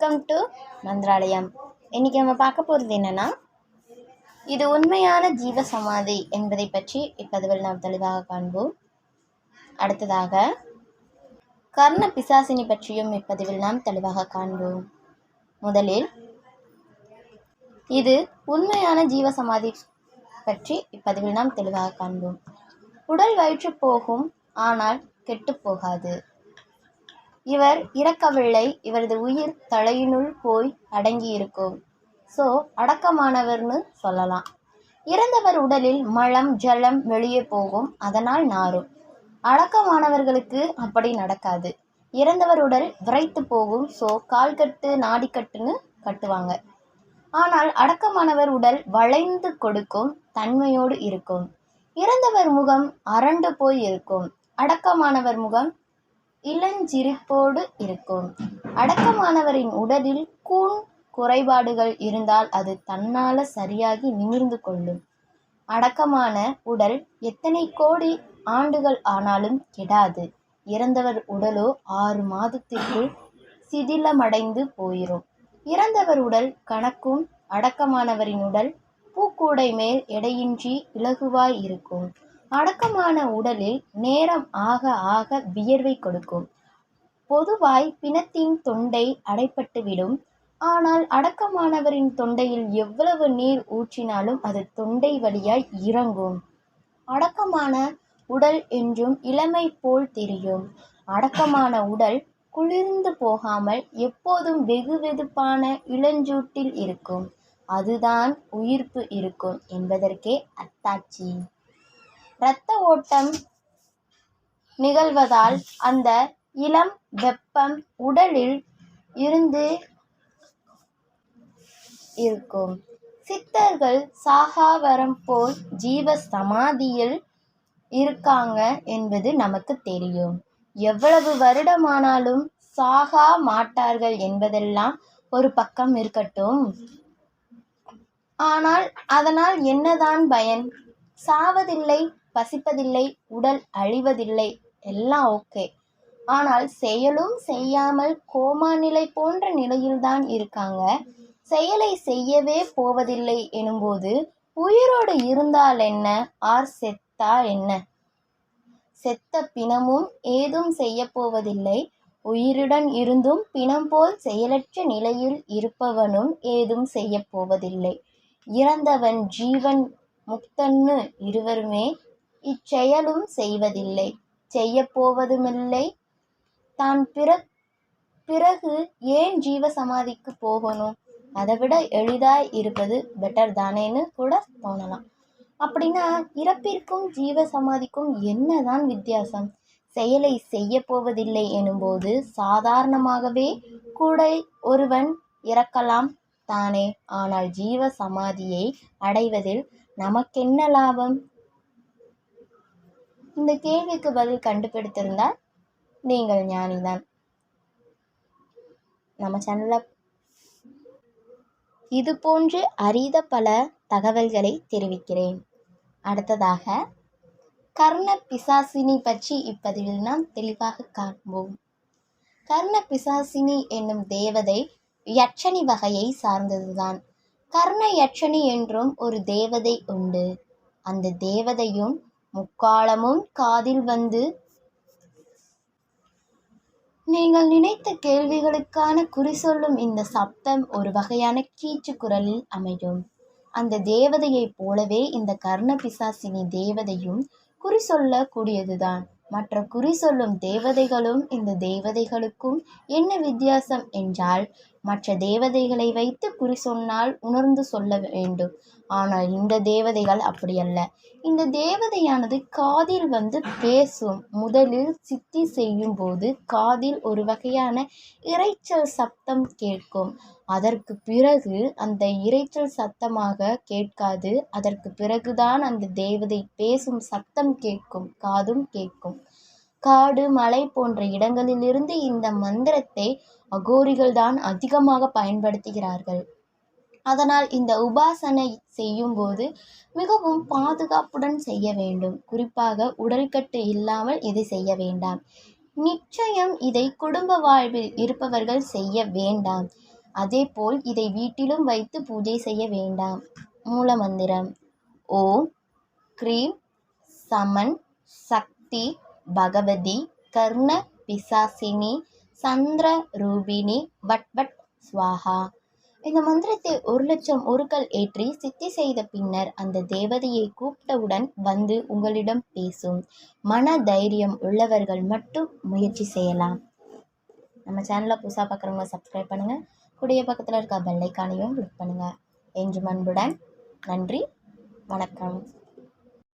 Welcome to Mantralayam. இன்றைக்கி நம்ம பார்க்க போகிறது என்னென்னா இது உண்மையான ஜீவ சமாதி என்பதை பற்றி இப்பதிவில் நாம் தெளிவாக காண்போம். அடுத்ததாக கர்ண பிசாசினி பற்றியும் இப்பதிவில் நாம் தெளிவாக காண்போம். முதலில் இது உண்மையான ஜீவ சமாதி பற்றி இப்பதிவில் நாம் தெளிவாக காண்போம். உடல் வயிற்று போகும் ஆனால் கெட்டு போகாது. இவர் இறக்கவில்லை இவரது உயிர் தலையினுள் போய் அடங்கியிருக்கும். ஸோ அடக்கமானவர்னு சொல்லலாம். இறந்தவர் உடலில் மலம் ஜலம் வெளியே போகும் அதனால் நாரும். அடக்கமானவர்களுக்கு அப்படி நடக்காது. இறந்தவர் உடல் விரைத்து போகும் ஸோ கால்கட்டு நாடிக்கட்டுன்னு கட்டுவாங்க. ஆனால் அடக்கமானவர் உடல் வளைந்து கொடுக்கும் தன்மையோடு இருக்கும். இறந்தவர் முகம் அரண்டு போய் இருக்கும். அடக்கமானவர் முகம் இளஞ்சிரிப்போடு இருக்கும். அடக்கமானவரின் உடலில் கூன் குறைபாடுகள் இருந்தால் அது தன்னால சரியாகி நிமிர்ந்து கொள்ளும். அடக்கமான உடல் எத்தனை கோடி ஆண்டுகள் ஆனாலும் கெடாது. இறந்தவர் உடலோ ஆறு மாதத்திற்குள் சிதிலமடைந்து போயிரும். இறந்தவர் உடல் கணக்கும் அடக்கமானவரின் உடல் பூக்கூடை மேல் எடையின்றி இலகுவாய் இருக்கும். அடக்கமான உடலில் நேரம் ஆக ஆக வியர்வை கொடுக்கும். பொதுவாய் பிணத்தின் தொண்டை அடைப்பட்டுவிடும். ஆனால் அடக்கமானவரின் தொண்டையில் எவ்வளவு நீர் ஊற்றினாலும் அது தொண்டை வழியாய் இறங்கும். அடக்கமான உடல் என்றும் இளமை போல் தெரியும். அடக்கமான உடல் குளிர்ந்து போகாமல் எப்போதும் வெகு வெதுப்பான இளஞ்சூட்டில் இருக்கும். அதுதான் உயிர்ப்பு இருக்கும் என்பதற்கே அத்தாட்சி. இரத்த ஓட்டம் நிகழ்வதால் அந்த இளம் வெப்பம் உடலில் இருந்து இருக்கும். சித்தர்கள் சாகாவரம் போல் ஜீவ சமாதியில் இருக்காங்க என்பது நமக்கு தெரியும். எவ்வளவு வருடமானாலும் சாகா மாட்டார்கள் என்பதெல்லாம் ஒரு பக்கம் இருக்கட்டும். ஆனால் அதனால் என்னதான் பயன்? சாவதில்லை பசிப்பதில்லை உடல் அழிவதில்லை எல்லாம் ஓகே. ஆனால் செயலும் செய்யாமல் கோமா நிலை போன்ற நிலையில்தான் இருக்காங்க. செயலை செய்யவே போவதில்லை எனும்போது உயிரோடு இருந்தால் என்ன? ஆர் செத்தா என்ன? செத்த பிணமும் ஏதும் செய்ய போவதில்லை. உயிருடன் இருந்தும் பிணம் போல் செயலற்ற நிலையில் இருப்பவனும் ஏதும் செய்ய போவதில்லை. இறந்தவன் ஜீவன் முக்தன்னு இருவருமே இச்செயலும் செய்வதில்லை. செய்யப்போவதுமில்லை தான் பிற பிறகு ஏன் ஜீவ சமாதிக்கு போகணும்? அதை விட எளிதாய் இருப்பது பெட்டர் தானேன்னு கூட தோணலாம். அப்படின்னா இறப்பிற்கும் ஜீவ சமாதிக்கும் என்னதான் வித்தியாசம்? செயலை செய்ய போவதில்லை எனும்போது சாதாரணமாகவே கூட ஒருவன் இறக்கலாம் தானே. ஆனால் ஜீவ சமாதியை அடைவதில் நமக்கென்ன லாபம்? இந்த கேள்விக்கு பதில் கண்டுபிடித்திருந்தால் நீங்கள் ஞானிதான். நம்ம சேனலில் இது போன்று அரித பல தகவல்களை தெரிவிக்கிறேன். அடுத்ததாக கர்ண பிசாசினி பற்றி இப்பதிவில் நாம் தெளிவாக காண்போம். கர்ண பிசாசினி என்னும் தேவதை யட்சணி வகையை சார்ந்ததுதான். கர்ண யட்சணி என்றும் ஒரு தேவதை உண்டு. அந்த தேவதையும் முக்காலமும் காதில் வந்து நீங்கள் நினைத்த கேள்விகளுக்கான குறி சொல்லும் இந்த சப்தம் ஒரு வகையான கீச்சு குரலில் அமையும். அந்த தேவதையைப் போலவே இந்த கர்ண பிசாசினி தேவதையும் குறி சொல்லக்கூடியதுதான். மற்ற குறி சொல்லும் தேவதைகளும் இந்த தேவதைகளுக்கும் என்ன வித்தியாசம் என்றால் மற்ற தேவதைகளை வைத்து குறி சொன்னால் உணர்ந்து சொல்ல வேண்டும். ஆனால் இந்த தேவதைகள் அப்படி அல்ல. இந்த தேவதையானது காதில் வந்து பேசும். முதலில் சித்தி செய்யும் போது காதில் ஒரு வகையான இரைச்சல் சப்தம் கேட்கும். அதற்கு பிறகு அந்த இரைச்சல் சத்தமாக கேட்காது. அதற்கு பிறகுதான் அந்த தேவதை பேசும் சத்தம் கேட்கும் காதும் கேட்கும். காடு மலை போன்ற இடங்களிலிருந்து இந்த மந்திரத்தை அகோரிகள் தான் அதிகமாக பயன்படுத்துகிறார்கள். அதனால் இந்த உபாசனை செய்யும்போது மிகவும் பாதுகாப்புடன் செய்ய வேண்டும். குறிப்பாக உடல்கட்டு இல்லாமல் இதை செய்ய வேண்டாம். நிச்சயம் இதை குடும்ப வாழ்வில் இருப்பவர்கள் செய்ய வேண்டாம். அதேபோல் இதை வீட்டிலும் வைத்து பூஜை செய்ய வேண்டாம். மூலமந்திரம். ஓம் க்ரீம் சமன் சக்தி பகவதி கர்ண பிசாசினி சந்திர ரூபிணி வட்வட் வட் ஸ்வாஹா. இந்த மந்திரத்தை ஒரு லட்சம் ஒருக்கள் ஏற்றி சித்தி செய்த பின்னர் அந்த தேவதையை கூப்பிட்டவுடன் வந்து உங்களிடம் பேசும். மன தைரியம் உள்ளவர்கள் மட்டும் முயற்சி செய்யலாம். நம்ம சேனலை புதுசாக பார்க்குறவங்க சப்ஸ்கிரைப் பண்ணுங்கள் கூடிய பக்கத்தில் இருக்க பெல்லைக்கானையும் கிளிக் பண்ணுங்கள் என்று அன்புடன் நன்றி. வணக்கம்.